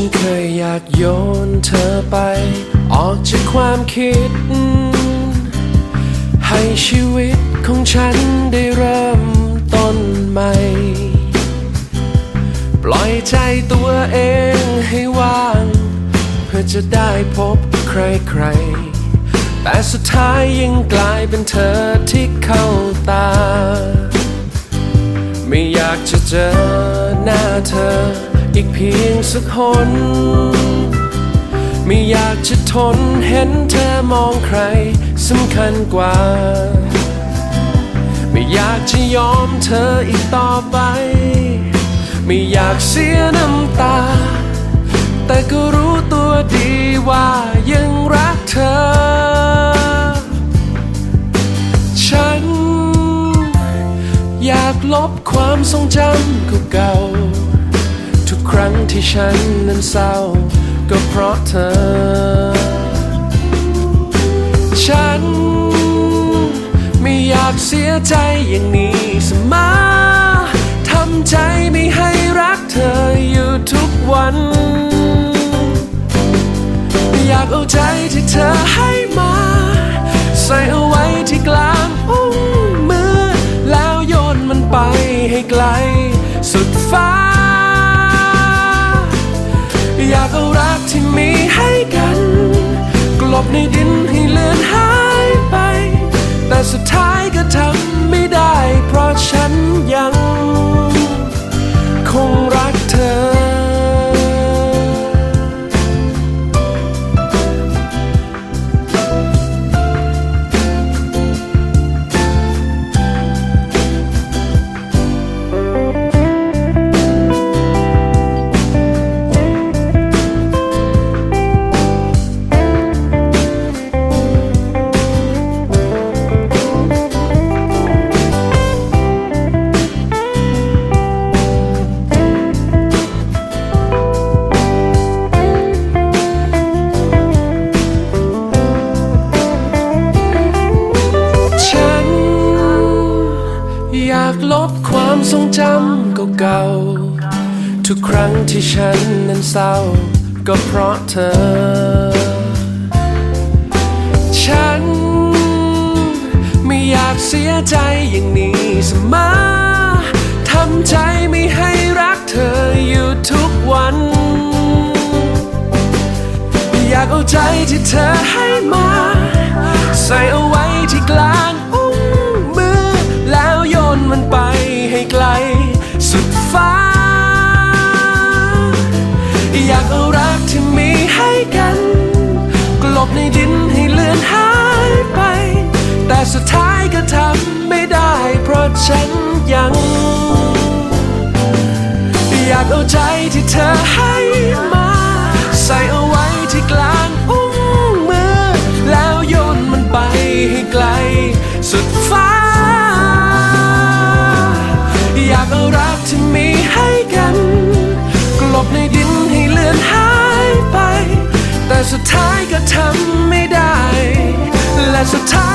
ฉันเคยอยากโยนเธอไป ออกจากความคิด ให้ชีวิตของฉันได้เริ่มต้นใหม่ ปล่อยใจตัวเองให้ว่าง เพื่อจะได้พบใครๆแต่สุดท้ายยังกลายเป็นเธอที่เข้าตา ไม่อยากจะเจอหน้าเธอ อีกเพียงสักคน ไม่อยากจะทนเห็นเธอมองใครสำคัญกว่า ไม่อยากจะยอมเธออีกต่อไป ไม่อยากเสียน้ำตา แต่ก็รู้ตัวดีว่ายังรักเธอ ฉัน อยากลบความทรงจำเก่าๆทุกครั้ง ที่ฉันนั้นเศร้า ก็เพราะเธอ ฉัน ไม่อยากเสียใจอย่างนี้สมอทำใจไม่ให้รักเธออยู่ทุกวัน อยากเอาใจที่เธอให้มา ใส่เอาไว้ที่กลางอุ้งมือ แล้วโยนมันไปให้ไกลสุดฟ้า อยากเอารักที่มีให้กัน กลบในดินให้ากลบความทรงจำเก่าๆ ทุกครั้งที่ฉันนั้นเศร้า ก็เพราะเธอ ฉัน ไม่อยากเสียใจอย่างนี้เสมอทำใจไม่ให้รักเธออยู่ทุกวัน อยากเอาใจที่เธอให้มา ใส่เอา สุดท้ายก็ทำไม่ได้ เพราะฉันยัง อยากเอาใจที่เธอให้มา ใส่เอาไว้ที่กลางอุ้งมือ แล้วโยนมันไปให้ไกล สุดฟ้า อยากเอารักที่มีให้กัน กลบในดินให้เลือนหายไป แต่สุดท้ายก็ทำไม่ได้ และสุดท้าย